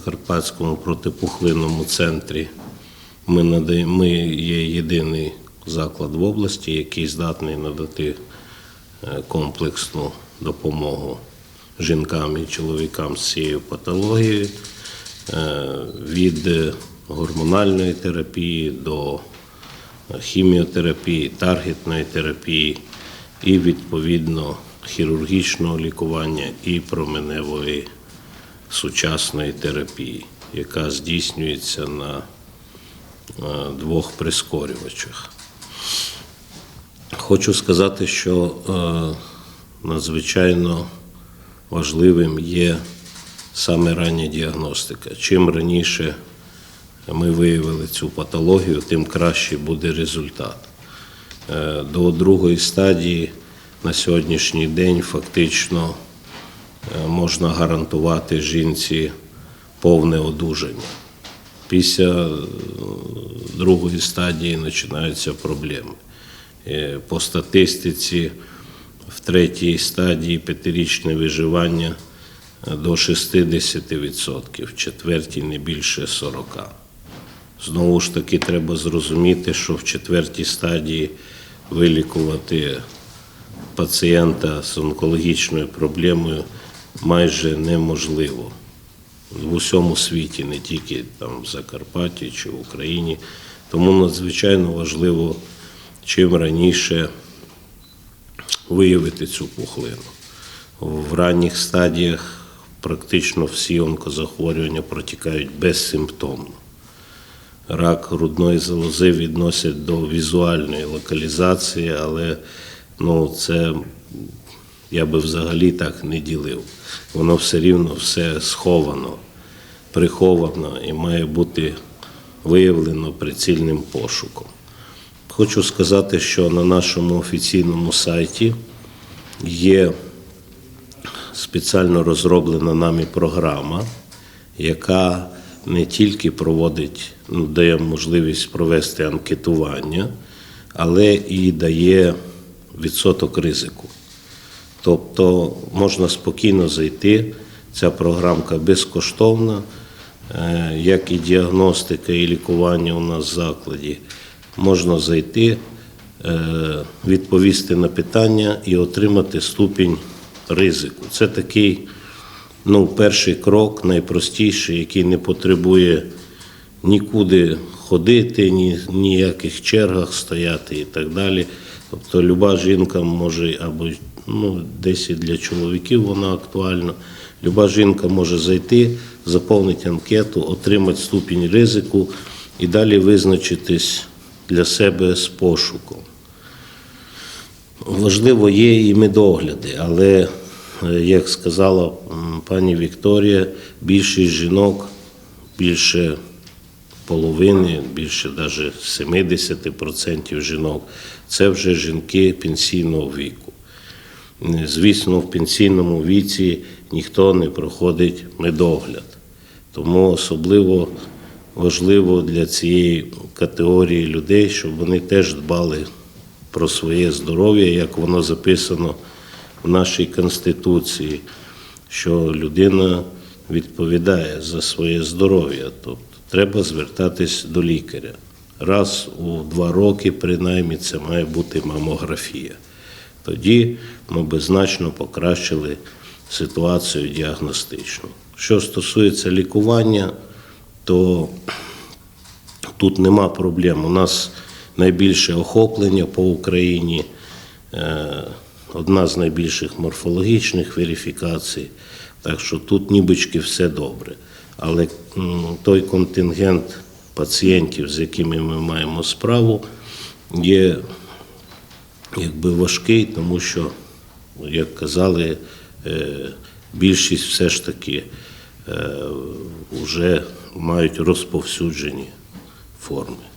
Закарпатському протипухлинному центрі. Ми, надаємо, ми є єдиний заклад в області, який здатний надати е, комплексну допомогу жінкам і чоловікам з цією патологією е, від гормональної терапії до хіміотерапії, таргетної терапії і відповідно хірургічного лікування і променевої сучасної терапії, яка здійснюється на е, двох прискорювачах. Хочу сказати, що е, надзвичайно важливим є саме рання діагностика. Чим раніше ми виявили цю патологію, тим краще буде результат. Е, До другої стадії на сьогоднішній день фактично можна гарантувати жінці повне одужання. Після е, другої стадії починаються проблеми. Е, По статистиці в третій стадії п'ятирічне виживання е, до 60%, в четвертій не більше 40%. Знову ж таки, треба зрозуміти, що в четвертій стадії вилікувати пацієнта з онкологічною проблемою майже неможливо в усьому світі, не тільки там в Закарпатті чи в Україні. Тому надзвичайно важливо чим раніше виявити цю пухлину. В ранніх стадіях практично всі онкозахворювання протікають безсимптомно. Рак грудної залози відносять до візуальної локалізації, але ну, це я би взагалі так не ділив. Воно все рівно все сховано, приховано і має бути виявлено прицільним пошуком. Хочу сказати, що на нашому офіційному сайті є спеціально розроблена нами програма, яка не тільки проводить, ну, дає можливість провести анкетування, але і дає відсоток ризику. Тобто можна спокійно зайти. Ця програмка безкоштовна, е, як і діагностика, і лікування у нас в закладі. Можна зайти, е, відповісти на питання і отримати ступінь ризику. Це такий ну, перший крок, найпростіший, який не потребує нікуди ходити, ні ніяких чергах стояти і так далі. Тобто люба жінка може або ну, десь і для чоловіків вона актуальна. Люба жінка може зайти, заповнити анкету, отримати ступінь ризику і далі визначитись для себе з пошуком. Важливо є і медогляди, але, е, як сказала пані Вікторія, більшість жінок, більше половини, більше навіть 70% жінок це вже жінки пенсійного віку. Звісно, в пенсійному віці ніхто не проходить медогляд. Тому особливо важливо для цієї категорії людей, щоб вони теж дбали про своє здоров'я, як воно записано в нашій Конституції, що людина відповідає за своє здоров'я. Тобто треба звертатись до лікаря. Раз у два роки, принаймні, це має бути мамографія. Тоді ми би значно покращили ситуацію діагностичну. Що стосується лікування, то тут нема проблем. У нас найбільше охоплення по Україні, е, одна з найбільших морфологічних верифікацій. Так що тут нібички все добре. Але той контингент пацієнтів, з якими ми маємо справу, є якби важкий, тому що, як казали, е, більшість все ж таки вже мають розповсюджені форми.